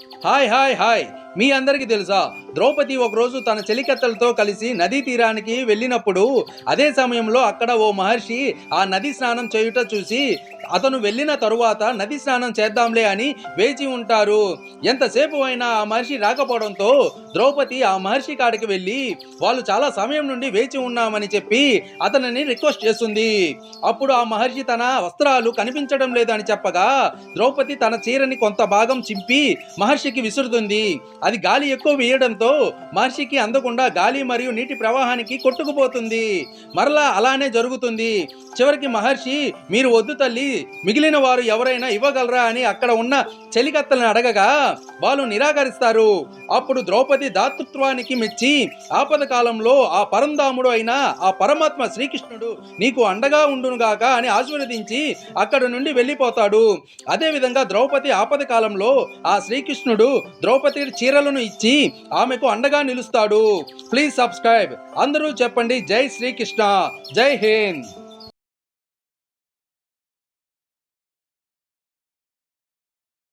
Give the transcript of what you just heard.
Hi hi hi. మీ అందరికీ తెలుసా? ద్రౌపది ఒకరోజు తన చెలికత్తలతో కలిసి నదీ తీరానికి వెళ్ళినప్పుడు అదే సమయంలో అక్కడ ఓ మహర్షి ఆ నది స్నానం చేయుట చూసి అతను వెళ్ళిన తరువాత నది స్నానం చేద్దాంలే అని వేచి ఉంటారు. ఎంతసేపు అయినా ఆ మహర్షి రాకపోవడంతో ద్రౌపది ఆ మహర్షి కాడికి వెళ్ళి వాళ్ళు చాలా సమయం నుండి వేచి ఉన్నామని చెప్పి అతనిని రిక్వెస్ట్ చేస్తుంది. అప్పుడు ఆ మహర్షి తన వస్త్రాలు కనిపించడం లేదని చెప్పగా ద్రౌపది తన చీరని కొంత భాగం చింపి మహర్షికి విసురుతుంది. అది గాలి ఎక్కువ వేయడంతో మహర్షికి అందకుండా గాలి మరియు నీటి ప్రవాహానికి కొట్టుకుపోతుంది. మరలా అలానే జరుగుతుంది. చివరికి మహర్షి మీరు వద్దు తల్లి మిగిలిన వారు ఎవరైనా ఇవ్వగలరా అని అక్కడ ఉన్న చెలికత్తలను అడగగా వాళ్ళు నిరాకరిస్తారు. అప్పుడు ద్రౌపది దాతృత్వానికి మెచ్చి ఆపద కాలంలో ఆ పరంధాముడు అయిన ఆ పరమాత్మ శ్రీకృష్ణుడు నీకు అండగా ఉండునుగాక అని ఆశీర్వదించి అక్కడ నుండి వెళ్ళిపోతాడు. అదేవిధంగా ద్రౌపది ఆపద కాలంలో ఆ శ్రీకృష్ణుడు ద్రౌపది చీరలను ఇచ్చి ఆమెకు అండగా నిలుస్తాడు. Please subscribe. అందరూ చెప్పండి జై శ్రీకృష్ణ. జై హింద్.